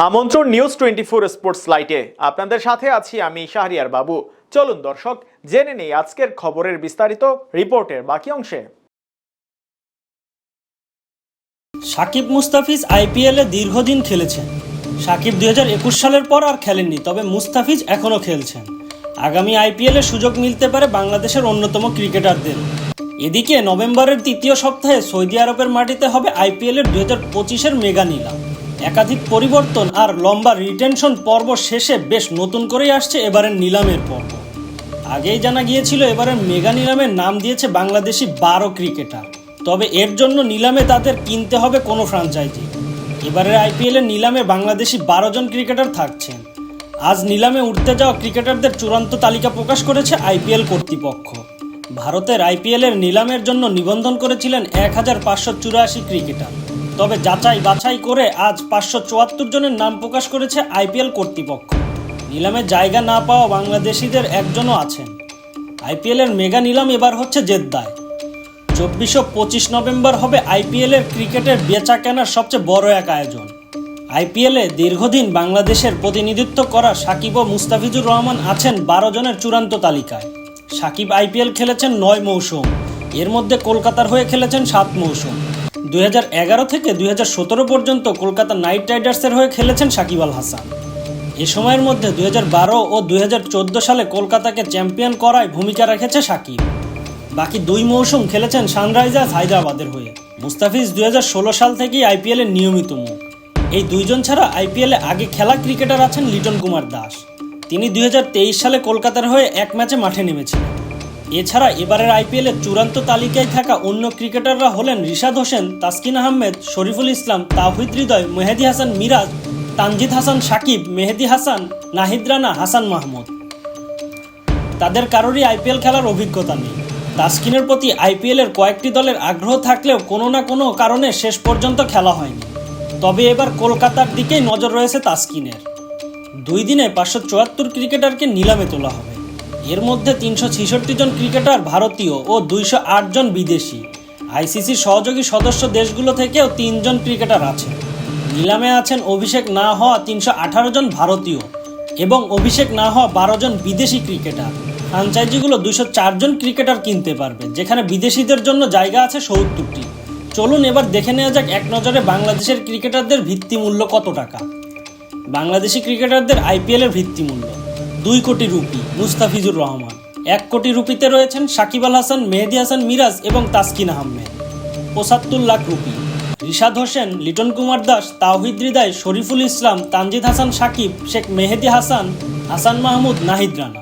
আমন্ত্রণ news twenty four sports লাইটে আপনাদের সাথে আছি আমি শাহরিয়ার বাবু। চলুন দর্শক, জেনে নেই আজকের খবরের বিস্তারিত রিপোর্টের বাকি অংশে। সাকিব মুস্তাফিজ আইপিএলে দীর্ঘদিন খেলেছেন। সাকিব দু হাজার একুশ সালের পর আর খেলেননি, তবে মুস্তাফিজ এখনও খেলছেন। আগামী আইপিএলে সুযোগ মিলতে পারে বাংলাদেশের অন্যতম ক্রিকেটারদের। এদিকে নভেম্বরের তৃতীয় সপ্তাহে সৌদি আরবের মাটিতে হবে আইপিএলের দুই হাজার পঁচিশের মেগা নিলাম। একাধিক পরিবর্তন আর লম্বা রিটেনশন পর্ব শেষে বেশ নতুন করেই আসছে এবারের নিলামের পর্ব। আগেই জানা গিয়েছিল এবারে মেগা নিলামের নাম দিয়েছে বাংলাদেশি বারো ক্রিকেটার। তবে এর জন্য নিলামে তাদের কিনতে হবে কোনো ফ্রাঞ্চাইজি। এবারের আইপিএলের নিলামে বাংলাদেশি বারো জন ক্রিকেটার থাকছেন। আজ নিলামে উঠতে যাওয়া ক্রিকেটারদের চূড়ান্ত তালিকা প্রকাশ করেছে আইপিএল কর্তৃপক্ষ। ভারতের আইপিএলের নিলামের জন্য নিবন্ধন করেছিলেন এক হাজার পাঁচশো চুরাশি ক্রিকেটার। তবে যাচাই বাছাই করে আজ পাঁচশো চুয়াত্তর জনের নাম প্রকাশ করেছে আইপিএল কর্তৃপক্ষ। নিলামে জায়গা না পাওয়া বাংলাদেশিদের একজনও আছেন। আইপিএলের মেগা নিলাম এবার হচ্ছে জেদ্দায়। চব্বিশ ও পঁচিশ নভেম্বর হবে আইপিএলের ক্রিকেটের বেচা কেনার সবচেয়ে বড় এক আয়োজন। আইপিএলে দীর্ঘদিন বাংলাদেশের প্রতিনিধিত্ব করা সাকিব ও মুস্তাফিজুর রহমান আছেন বারো জনের চূড়ান্ত তালিকায়। সাকিব আইপিএল খেলেছেন নয় মৌসুম। এর মধ্যে কলকাতার হয়ে খেলেছেন সাত মৌসুম। দুই হাজার এগারো থেকে দুই হাজার সতেরো পর্যন্ত কলকাতা নাইট রাইডার্সের হয়ে খেলেছেন সাকিব আল হাসান। এ সময়ের মধ্যে দু হাজার বারো ও দুই হাজার চোদ্দ সালে কলকাতাকে চ্যাম্পিয়ন করায় ভূমিকা রেখেছে সাকিব। বাকি দুই মৌসুম খেলেছেন সানরাইজার্স হায়দ্রাবাদের হয়ে। মুস্তাফিজ দুই হাজার ষোলো সাল থেকেই আইপিএলের নিয়মিত মুখ এই দুইজন ছাড়া আইপিএলে আগে খেলা ক্রিকেটার আছেন লিটন কুমার দাস। তিনি দুই হাজার তেইশ সালে কলকাতার হয়ে এক ম্যাচে মাঠে নেমেছিলেন। এছাড়া এবারের আইপিএলের চূড়ান্ত তালিকায় থাকা অন্য ক্রিকেটাররা হলেন রিশাদ হোসেন, তাসকিন আহমেদ, শরীফুল ইসলাম তাহিদ হৃদয়, মেহেদি হাসান মিরাজ, তানজিদ হাসান সাকিব, মেহেদি হাসান, নাহিদ রানা, হাসান মাহমুদ। তাদের কারোরই আইপিএল খেলার অভিজ্ঞতা নেই। তাসকিনের প্রতি আইপিএলের কয়েকটি দলের আগ্রহ থাকলেও কোনো না কোনো কারণে শেষ পর্যন্ত খেলা হয়নি। তবে এবার কলকাতার দিকেই নজর রয়েছে তাসকিনের। দুই দিনে পাঁচশো চুয়াত্তর ক্রিকেটারকে নিলামে তোলা হবে। এর মধ্যে তিনশো ছেষট্টি জন ক্রিকেটার ভারতীয় ও দুইশো আট জন বিদেশি। আইসিসির সহযোগী সদস্য দেশগুলো থেকেও তিনজন ক্রিকেটার আছেন নিলামে আছেন অভিষেক না হওয়া তিনশো আঠারো জন ভারতীয় এবং অভিষেক না হওয়া বারো জন বিদেশি ক্রিকেটার। ফ্রাঞ্চাইজিগুলো দুশো চারজন ক্রিকেটার কিনতে পারবে, যেখানে বিদেশিদের জন্য জায়গা আছে সত্তরটি। চলুন এবার দেখে নেওয়া যাক এক নজরে বাংলাদেশের ক্রিকেটারদের ভিত্তিমূল্য কত টাকা। বাংলাদেশি ক্রিকেটারদের আইপিএলের ভিত্তিমূল্য। দুই কোটি রুপি, মুস্তাফিজুর রহমান। এক কোটি রুপিতে রয়েছেন সাকিব আল হাসান, মেহেদি হাসান মিরাজ এবং তাসকিন আহমেদ। পঁচাত্তর লাখ রুপি। রিশাদ হোসেন, লিটন কুমার দাস, তাওহিদ হৃদয়, শরীফুল ইসলাম, তানজিদ হাসান সাকিব, শেখ মেহেদি হাসান হাসান মাহমুদ, নাহিদ রানা।